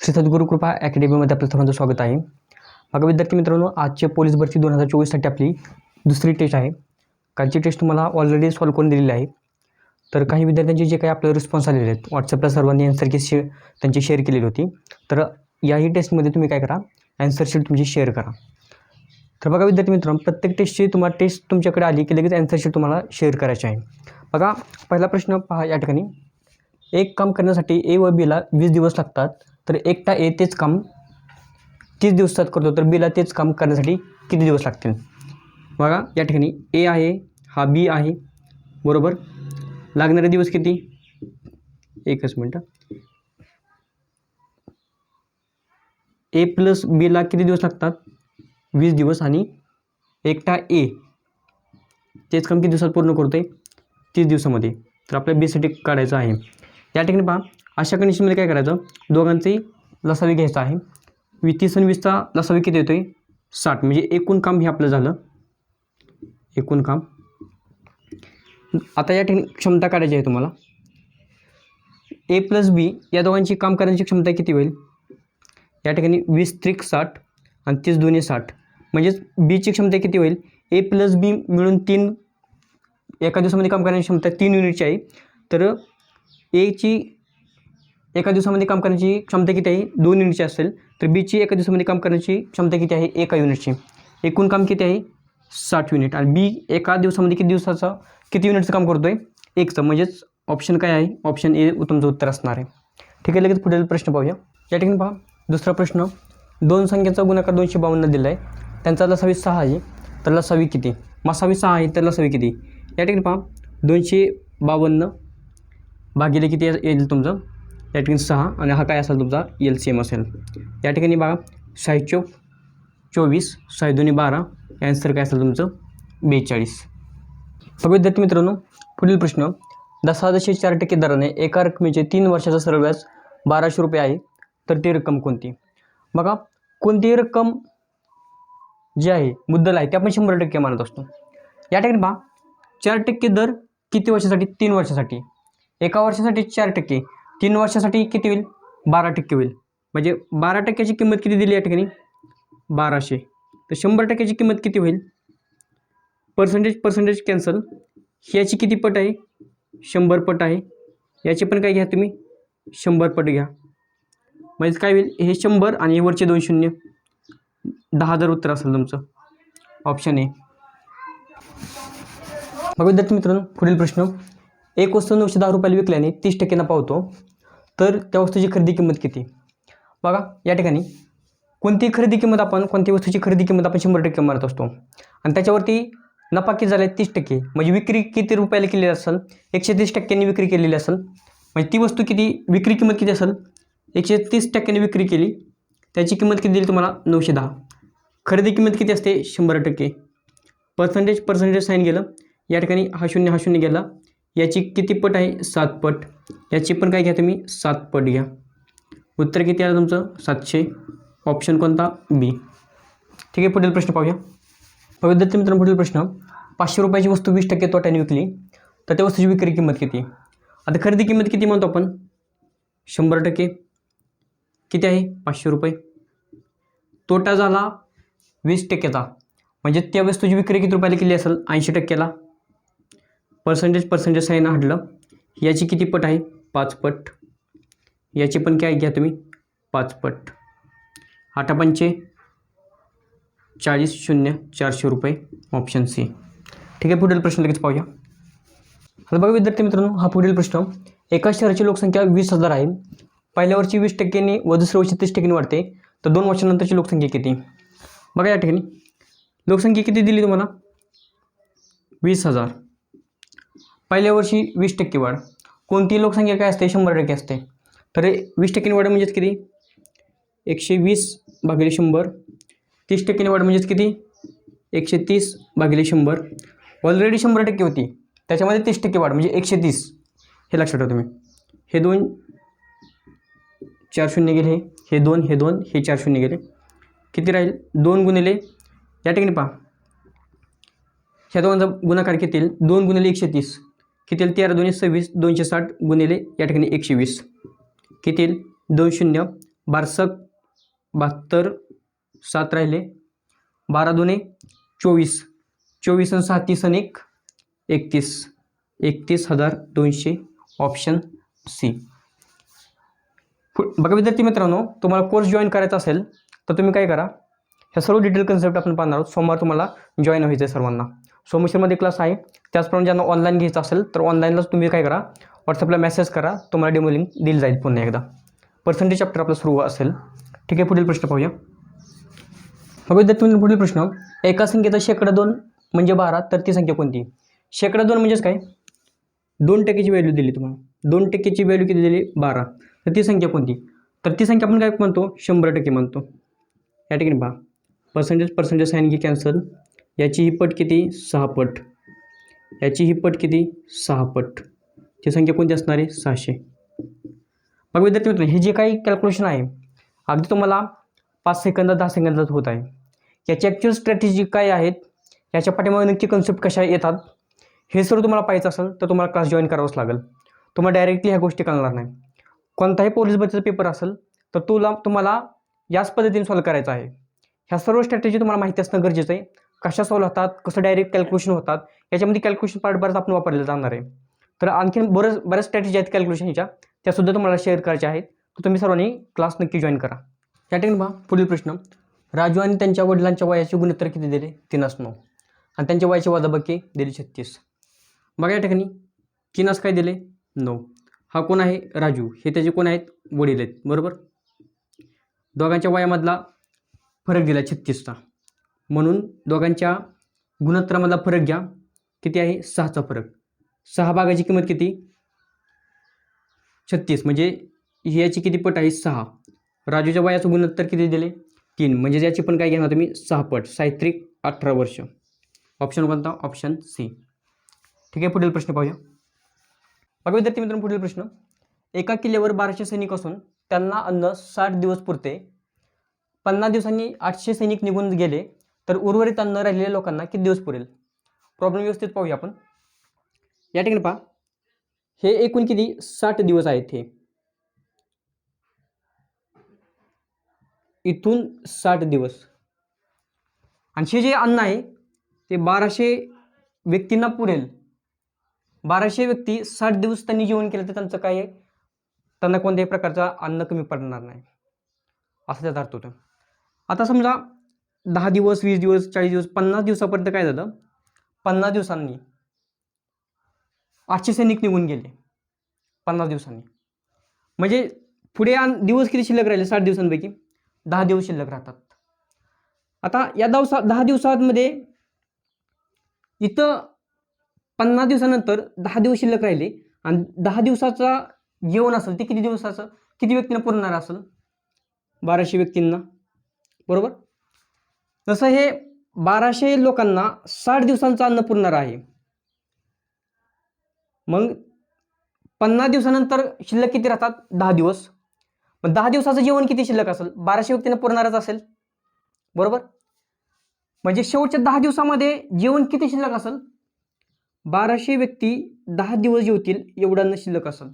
श्री सद्गुरू कृपा अकॅडमीमध्ये आपलं सर्वांचं स्वागत आहे. बघा विद्यार्थी मित्रांनो आजचे पोलीस भरती दोन हजार चोवीससाठी आपली दुसरी टेस्ट आहे. कालची टेस्ट तुम्हाला ऑलरेडी सॉल्व करून दिलेली आहे. तर काही विद्यार्थ्यांचे जे काही आपले रिस्पॉन्स आलेले आहेत व्हॉट्सअपला सर्वांनी ॲन्सर की शे त्यांची शेअर केलेली होती. तर याही टेस्टमध्ये तुम्ही काय करा ॲन्सर शीट तुमची शेअर करा. तर बघा विद्यार्थी मित्रांनो प्रत्येक टेस्टची तुम्हाला टेस्ट तुमच्याकडे आली की लगेच ॲन्सर शीट तुम्हाला शेअर करायची आहे. बघा पहिला प्रश्न पहा या ठिकाणी. एक काम करण्यासाठी ए व बीला वीस दिवस लागतात. तर एकटा ए तेच काम तीस दिवसात करतो तर बीला तेच काम करण्यासाठी किती दिवस लागतील? बघा या ठिकाणी ए आहे हा बी आहे बरोबर? लागणारे दिवस किती? एकच मिनटं. ए प्लस बीला किती दिवस लागतात? वीस दिवस आणि एकटा ए. तेच काम किती दिवसात पूर्ण करतो आहे तीस दिवसामध्ये. तर आपल्या बीसाठी काढायचं आहे. या ठिकाणी पहा अशा कंडिशनमध्ये काय करायचं? दोघांचंही लसावी घ्यायचा आहे. वी तीस आणि वीसचा लसावी किती येतो आहे साठ. म्हणजे एकूण काम हे आपलं झालं. एकूण काम. आता या ठिकाणी क्षमता काढायची आहे तुम्हाला. ए प्लस बी या दोघांची काम करण्याची क्षमता किती होईल? या ठिकाणी वीस त्रिक साठ आणि तीस दोन्ही साठ. म्हणजेच बीची क्षमता किती होईल? ए प्लस बी मिळून तीन एका दिवसामध्ये काम करण्याची क्षमता तीन युनिटची आहे. तर एची एका दिवसामध्ये काम करण्याची क्षमता किती आहे? दोन युनिटची असेल. तर बीची एका दिवसामध्ये काम करण्याची क्षमता किती आहे? एका युनिटची. एकूण काम किती आहे? साठ युनिट. आणि बी एका दिवसामध्ये किती दिवसाचं किती युनिटचं काम करतो आहे एकचं. म्हणजेच ऑप्शन काय आहे? ऑप्शन ए तुमचं उत्तर असणार आहे. ठीक आहे लगेच पुढील प्रश्न पाहूया. या ठिकाणी पहा. दुसरा प्रश्न. दोन संख्येचा गुणाकार दोनशे बावन्न दिला आहे त्यांचा लसावी सहा आहे. तर लसावी किती? मसावी सहा आहे तर लसावी किती? या ठिकाणी पहा. दोनशे बावन्न भागिले किती येईल तुमचं? या ठिकाणी सहा आणि हा काय असेल तुमचा? एल सी एम असेल. या ठिकाणी बघा साई चौक चोवीस साई दोन्ही बारा ॲन्सर काय असेल तुमचं? बेचाळीस. मग विद्यार्थी मित्रांनो पुढील प्रश्न दहा दशे चार टक्के दराने एका रकमेचे तीन वर्षाचा सरळ व्याज बाराशे रुपये आहे तर ती रक्कम कोणती? बघा कोणतीही रक्कम जी आहे मुद्दल आहे ते आपण शंभर टक्के मानत असतो. या ठिकाणी पहा चार टक्के दर किती वर्षासाठी? तीन वर्षासाठी. एका वर्षासाठी चार टक्के. तीन वर्षासाठी किती होईल? बारा टक्के होईल. म्हणजे बारा टक्क्याची किंमत किती दिली या ठिकाणी? बाराशे. तर शंभर टक्क्याची किंमत किती होईल? पर्सेंटेज पर्सेंटेज कॅन्सल ह्याची किती पट आहे? शंभर पट आहे. याची पण काय घ्या तुम्ही? शंभर पट घ्या. म्हणजे काय होईल? हे शंभर आणि वरचे दोन शून्य. दहा हजार उत्तर असेल तुमचं. ऑप्शन ए मग विद्यार्थी मित्रांनो पुढील प्रश्न. एक वस्तू नऊशे दहा रुपयाला विकल्याने तीस टक्के नफा होतो तर त्या वस्तूची खरेदी किंमत किती? बघा या ठिकाणी कोणतीही खरेदी किंमत आपण कोणती वस्तूची खरेदी किंमत आपण शंभर टक्के मारत असतो? आणि त्याच्यावरती नफा किती झाला आहे तीस टक्के म्हणजे विक्री किती रुपयाला केलेली असेल? एकशे तीस टक्क्यांनी विक्री केलेली असेल. म्हणजे ती वस्तू किती विक्री किंमत किती असेल? एकशे तीस टक्क्यांनी विक्री केली. त्याची किंमत किती दिली तुम्हाला? नऊशे दहा. खरेदी किंमत किती असते? शंभर टक्के. पर्सेंटेज पर्सेंटेज साईन गेलं. या ठिकाणी हा शून्य हा शून्य गेला. याची किती पट आहे? सात पट. याची पण काय घ्या तुम्ही? सात पट घ्या. उत्तर किती आलं तुमचं? सातशे. ऑप्शन कोणता? बी ठीक आहे पुढील प्रश्न पाहूया. विद्यार्थी मित्रांनो पुढील प्रश्न. पाचशे रुपयाची वस्तू वीस टक्के तोट्याने विकली तर त्या वस्तूची विक्री किंमत किती? आता खरेदी किंमत किती म्हणतो आपण? शंभर टक्के. किती आहे? पाचशे रुपये. तोटा झाला वीस टक्क्याचा म्हणजे त्या वस्तूची विक्री किती रुपयाला केली असेल? ऐंशी टक्क्याला पर्सेंटेज पर्सेंटेज साईन हटलं याची किती पट आहे? पाच पट. याची पण काय घ्या तुम्ही? पाच पट. आठापंचे चाळीस शून्य चारशे रुपये. ऑप्शन सी ठीक आहे पुढील प्रश्न लगेच पाहूया. आता बघा विद्यार्थी मित्रांनो हा पुढील प्रश्न. एका शहराची लोकसंख्या वीस हजार आहे. पहिल्या वर्षी वीस टक्क्यांनी व दुसऱ्या वर्षी तीस टक्क्यांनी वाढते. तर दोन वर्षानंतरची लोकसंख्या किती? बघा या ठिकाणी. लोकसंख्या किती दिली तुम्हाला? वीस हजार. पहिल्या वर्षी वीस टक्के वाढ. कोणती लोकसंख्या काय असते? शंभर टक्के असते. तर वीस टक्के वाढ म्हणजेच किती? एकशे वीस भागिले शंभर. तीस टक्क्यांनी वाढ म्हणजेच किती? एकशे तीस भागिले शंभर. ऑलरेडी शंभर टक्के होती. त्याच्यामध्ये तीस टक्के वाढ म्हणजे एकशे तीस. हे लक्षात ठेवा तुम्ही. हे दोन चार शून्य गेले. हे दोन हे दोन हे चार शून्य गेले. किती राहील? दोन गुणिले या ठिकाणी पहा. ह्या दोघांचा गुणाकार किती येईल? दोन गुणिले एकशे तीस. किती येईल तेरा दोन्ही सव्वीस दोनशे साठ गुणिले या ठिकाणी एकशे वीस किती येईल दोन शून्य बारसक बहात्तर सात राहिले. बारा दोने चोवीस. चोवीस आणि सहा तीस आणि एक एकतीस. एकतीस हजार दोनशे ऑप्शन सी बघा विद्यार्थी मित्रांनो तुम्हाला कोर्स जॉईन करायचा असेल तर तुम्ही काय करा? ह्या सर्व डिटेल कन्सेप्ट आपण पाहणार आहोत. सोमवार तुम्हाला जॉईन व्हायचं आहे सर्वांना. सोमेश्वरमध्ये क्लास आहे. त्याचप्रमाणे ज्यांना ऑनलाईन घ्यायचं असेल तर ऑनलाईनलाच तुम्ही काय करा व्हॉट्सअपला मेसेज करा तुम्हाला डेमो लिंक दिली जाईल पुन्हा एकदा. पर्सेंटेज चॅप्टर आपलं सुरू असेल. ठीक आहे पुढील प्रश्न पाहूया. मग विद्यार्थी पुढील प्रश्न. एका संख्येचा शेकडा दोन म्हणजे बारा तर ती संख्या कोणती? शेकडा दोन म्हणजेच काय? दोन टक्केची व्हॅल्यू दिली तुम्हाला. दोन टक्केची व्हॅल्यू किती दिली? बारा. तर ती संख्या कोणती? तर ती संख्या आपण काय म्हणतो? शंभर टक्के म्हणतो. या ठिकाणी पहा. पर्सेंटेज पर्सेंटेज साईन घे कॅन्सल याची ही पट किती? सहा पट. याची ही पट किती? सहा पट. ती संख्या कोणती असणार आहे? सहाशे. मग विद्यार्थी मित्रांनो हे जे काही कॅल्क्युलेशन आहे अगदी तुम्हाला पाच सेकंदात दहा सेकंदात होत आहे. याची ॲक्च्युअल स्ट्रॅटेजी काय आहेत? याच्या पाठीमागे नक्की कन्सेप्ट कशा येतात? हे सर्व तुम्हाला पाहायचं असेल तर तुम्हाला क्लास जॉईन करावाच लागेल. तुम्हाला डायरेक्टली ह्या गोष्टी कळणार नाही. कोणताही पोलीस भरतीचा पेपर असेल तर तुला तुम्हाला याच पद्धतीने सॉल्व करायचा आहे. ह्या सर्व स्ट्रॅटेजी तुम्हाला माहिती असणं गरजेचं आहे. कशा सॉल्व होतात कसं डायरेक्ट कॅल्क्युलेशन होतात याच्यामध्ये कॅल्क्युलेशन पार्ट बरंच आपण वापरले जाणार आहे. तर आणखीन बरंच बऱ्याच स्ट्रॅटेजी आहेत कॅल्क्युलेशनच्या त्यासुद्धा तुम्हाला शेअर करायच्या आहेत. तर तुम्ही सर्वांनी क्लास नक्की जॉईन करा. या ठिकाणी पहा पुढील प्रश्न. राजू आणि त्यांच्या वडिलांच्या वयाचे गुणोत्तर किती दिले? तीनच नऊ आणि त्यांच्या वयाची वजाबाकी दिली छत्तीस. बघा या ठिकाणी तीनच काय दिले? नऊ. हा कोण आहे? राजू. हे त्याचे कोण आहेत? वडील आहेत. बरोबर? दोघांच्या वयामधला फरक दिला छत्तीसचा. म्हणून दोघांच्या गुणोत्तरामधला फरक घ्या. किती आहे? सहाचा फरक. सहा भागाची किंमत किती? छत्तीस. म्हणजे याची किती पट आहे? सहा. राजूच्या वयाचं गुणोत्तर किती दिले? तीन. म्हणजे याची पण काय घेणार तुम्ही? सहा पट. साहित्रिक अठरा वर्ष. ऑप्शन कोणता ऑप्शन सी ठीक आहे पुढील प्रश्न पाहूया. बघा विद्यार्थी मित्रांनो पुढील प्रश्न. एका किल्ल्यावर बाराशे सैनिक असून त्यांना अन्न साठ दिवस पुरते. पन्नास दिवसांनी आठशे सैनिक निघून गेले. तर उर्वरित अन्न राहिलेल्या लोकांना किती दिवस पुरेल? प्रॉब्लेम व्यवस्थित पाहूया आपण. या ठिकाणी पहा. हे एकूण किती? साठ दिवस आहेत हे. इथून साठ दिवस. आणि हे जे अन्न आहे ते बाराशे व्यक्तींना पुरेल. बाराशे व्यक्ती साठ दिवस त्यांनी जेवण केलं तर त्यांचं काय त्यांना कोणत्याही प्रकारचं अन्न कमी पडणार नाही. असं त्याचा अर्थ होतो. आता समजा दहा दिवस वीस दिवस चाळीस दिवस पन्नास दिवसापर्यंत काय झालं? पन्नास दिवसांनी आठशे सैनिक निघून गेले. पन्नास दिवसांनी. म्हणजे पुढे दिवस किती शिल्लक राहिले? साठ दिवसांपैकी दहा दिवस शिल्लक राहतात. आता या दिवसा दहा दिवसांमध्ये इथं पन्नास दिवसानंतर दहा दिवस शिल्लक राहिले आणि दहा दिवसाचा जेवण असेल ते किती दिवसाचं? किती व्यक्तींना पुरणार असेल? बाराशे व्यक्तींना. बरोबर? तसं हे बाराशे लोकांना साठ दिवसांचं अन्न पुरणार आहे. मग पन्नास दिवसानंतर शिल्लक किती राहतात? दहा दिवस. मग दहा दिवसाचं जेवण किती शिल्लक असेल? बाराशे व्यक्तींना पुरणारच असेल. बरोबर? म्हणजे शेवटच्या दहा दिवसामध्ये जेवण किती शिल्लक असेल? बाराशे व्यक्ती दहा दिवस जेवतील एवढं अन्न शिल्लक असेल.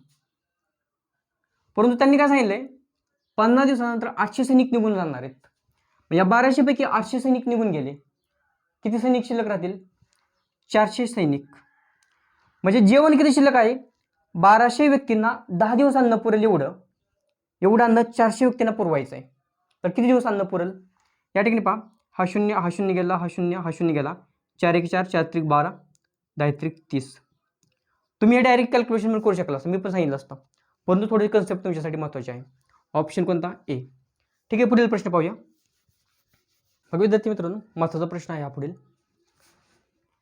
परंतु त्यांनी काय सांगितलंय? पन्नास दिवसानंतर आठशे सैनिक निघून जाणार आहेत. या बाराशेपैकी आठशे सैनिक निघून गेले. किती सैनिक शिल्लक राहतील? चारशे सैनिक. म्हणजे जेवण किती शिल्लक आहे? बाराशे व्यक्तींना दहा दिवस अन्न पुरेल एवढं. एवढं अन्न चारशे व्यक्तींना पुरवायचं आहे तर किती दिवस अन्न पुरेल? या ठिकाणी पहा. हा शून्य हा शून्य गेला हा शून्य हा शून्य गेला. चार एक चार चार त्रिक बारा दहा त्रिक तीस. तुम्ही हे डायरेक्ट कॅल्क्युलेशन करू शकला असं मी पण सांगितलं असतं. परंतु थोडे कन्सेप्ट तुमच्यासाठी महत्त्वाचे आहे. ऑप्शन कोणता? ए ठीक आहे पुढील प्रश्न पाहूया. विद्यार्थी मित्रांनो महत्त्वाचा प्रश्न आहे हा पुढील.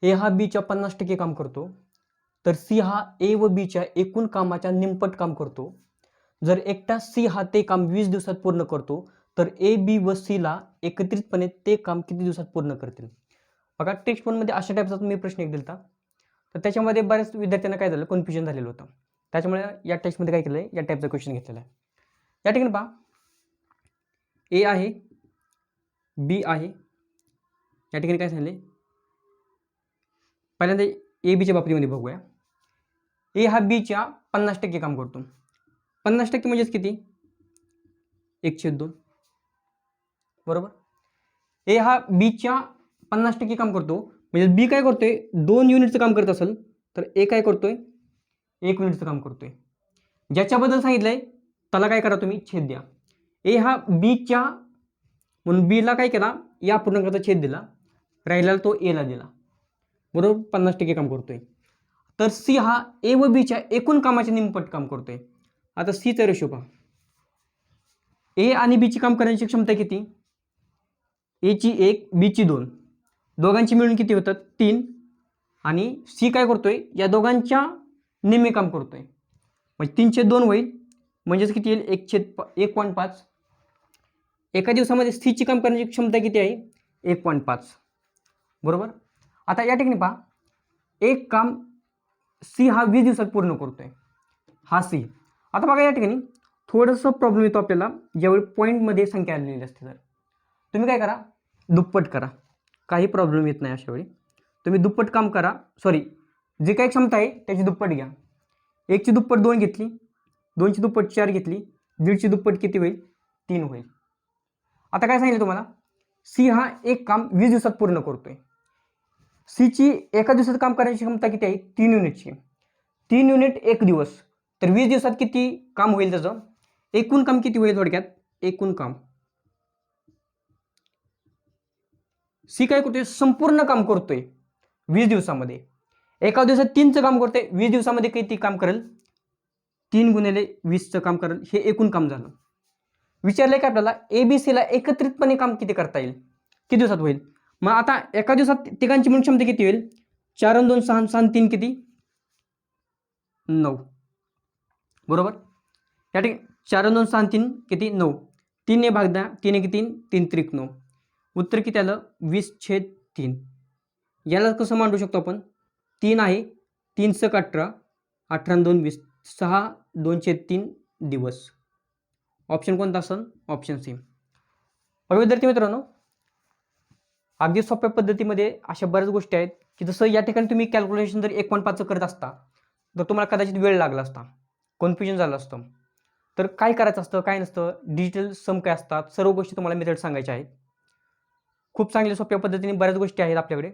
ए हा बीच्या पन्नास टक्के काम करतो. तर सी हा ए व बीच्या एकूण कामाच्या निमपट काम करतो. जर एकटा सी हा ते काम वीस दिवसात पूर्ण करतो तर ए बी व सीला एकत्रितपणे ते काम किती दिवसात पूर्ण करतील? बघा टेक्स्ट वनमध्ये अशा टाईपचा मी प्रश्न एक दिला तर त्याच्यामध्ये बऱ्याच विद्यार्थ्यांना काय झालं? कन्फ्युजन झालेलं होतं. त्याच्यामुळे या टेक्स्टमध्ये काय केलं आहे या टाईपचा क्वेश्चन घेतलेला आहे. या ठिकाणी पहा. ए आहे बी आहे. या ठिकाणी काय सांगितले पहिल्यांदा ए बीच्या बाबतीमध्ये बघूया. ए हा बीच्या पन्नास टक्के काम करतो. पन्नास टक्के म्हणजेच किती? एक छेद दोन. बरोबर? ए हा बीच्या पन्नास टक्के काम करतो. म्हणजे बी काय करतोय? दोन युनिटचं काम करत असेल तर ए काय करतोय? एक युनिटचं काम करतोय. ज्याच्याबद्दल सांगितलंय त्याला काय करा तुम्ही? छेद द्या. ए हा बीच्या म्हणून बीला काय केला? या पूर्णांकाचा छेद दिला. राहिलेला तो एला दिला. बरोबर? पन्नास टक्के काम करतोय. तर सी हा ए व बीच्या एकूण कामाच्या निमपट काम करतोय. आता सीचा रेशो पहा. ए आणि बीची काम करण्याची क्षमता किती? एची एक बीची दोन. दोघांची मिळून किती होतात? तीन. आणि सी काय करतोय? या दोघांच्या निम्मे काम करतोय. म्हणजे तीनशे दोन होईल. म्हणजेच किती येईल? एक छेद प एक पॉईंट पाच. एका दिवसामध्ये सीची काम करण्याची क्षमता किती आहे? एक पॉईंट पाच. बरोबर? आता या ठिकाणी पहा. एक काम सी हा वीस दिवसात पूर्ण करतो आहे हा सी. आता बघा या ठिकाणी. थोडंसं प्रॉब्लेम येतो आपल्याला. ज्यावेळी पॉईंटमध्ये संख्या आलेली असते तर. तुम्ही काय करा? दुप्पट करा. काही प्रॉब्लेम येत नाही अशावेळी. तुम्ही दुप्पट काम करा. सॉरी जे काही क्षमता आहे त्याची दुप्पट घ्या. एकची दुप्पट दोन घेतली. दोनची दुप्पट चार घेतली. दीडची दुप्पट किती होईल? तीन होईल. आता काय सांगितलं तुम्हाला? सी हा एक काम वीस दिवसात पूर्ण करतोय. सीची एका दिवसात काम करण्याची क्षमता किती आहे? तीन युनिटची. तीन युनिट एक दिवस. तर वीस दिवसात किती काम होईल त्याचं? एकूण काम किती होईल थोडक्यात? एकूण काम. सी काय करतोय? संपूर्ण काम करतोय वीस दिवसामध्ये. एका दिवसात तीनचं काम करतोय वीस दिवसामध्ये किती काम करेल? तीन गुणिले वीसचं काम करेल. हे एकूण काम झालं. विचारलंय का आपल्याला ए बी सीला एकत्रितपणे काम किती करता येईल? किती दिवसात होईल? मग आता एका दिवसात तिघांची मिळून क्षमता किती होईल? चार दोन सहा सहा तीन किती? नऊ. बरोबर? या ठिकाणी चार दोन सहा तीन किती? नऊ. तीन भाग द्या तीन एक तीन तीन त्रिक नऊ. उत्तर किती आलं? वीस छेद तीन. याला कसं मांडू शकतो आपण? तीन आहे तीन सक अठरा अठरा दोन वीस. सहा दोन छेद तीन दिवस. ऑप्शन कोणता असेल? Option C. बघा विद्यार्थी मित्रांनो अगदी सोप्या पद्धतीमध्ये अशा बऱ्याच गोष्टी आहेत की जसं या ठिकाणी तुम्ही कॅल्क्युलेशन जर एक पॉईंट पाचचं करत असता तर तुम्हाला कदाचित वेळ लागला असता कन्फ्युजन झालं असतं. तर काय करायचं असतं काय नसतं डिजिटल सम काय असतात सर्व गोष्टी तुम्हाला मेथड सांगायच्या आहेत. खूप चांगल्या सोप्या पद्धतीने बऱ्याच गोष्टी आहेत आपल्याकडे.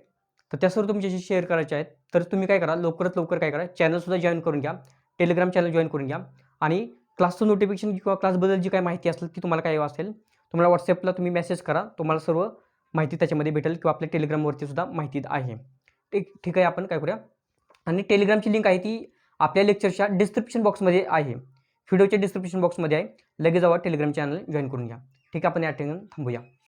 तर त्या सर्व तुमच्याशी शेअर करायच्या आहेत. तर तुम्ही काय करा लवकरात लवकर काय करा चॅनलसुद्धा जॉईन करून घ्या. टेलिग्राम चॅनल जॉईन करून घ्या. आणि क्लासचं नोटिफिकेशन किंवा क्लासबद्दल जी काही माहिती असेल ती तुम्हाला काय असेल तुम्हाला व्हॉट्सअपला तुम्ही मेसेज करा तुम्हाला सर्व माहिती त्याच्यामध्ये भेटेल किंवा आपल्या टेलिग्रामवरती सुद्धा माहिती आहे. ठीक ठीक आहे आपण काय करूया? आणि टेलिग्रामची लिंक आहे ती आपल्या लेक्चरच्या डिस्क्रिप्शन बॉक्समध्ये आहे. व्हिडिओच्या डिस्क्रिप्शन बॉक्समध्ये आहे. लगेच जावा टेलिग्राम चॅनल जॉईन करून घ्या. ठीक आहे आपण या ठिकाणी थांबूया.